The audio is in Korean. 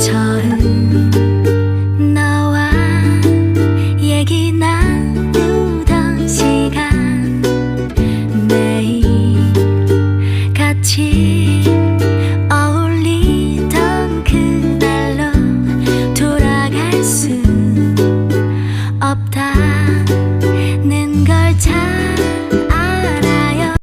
처음 너와 얘기 나누던 시간 매일 같이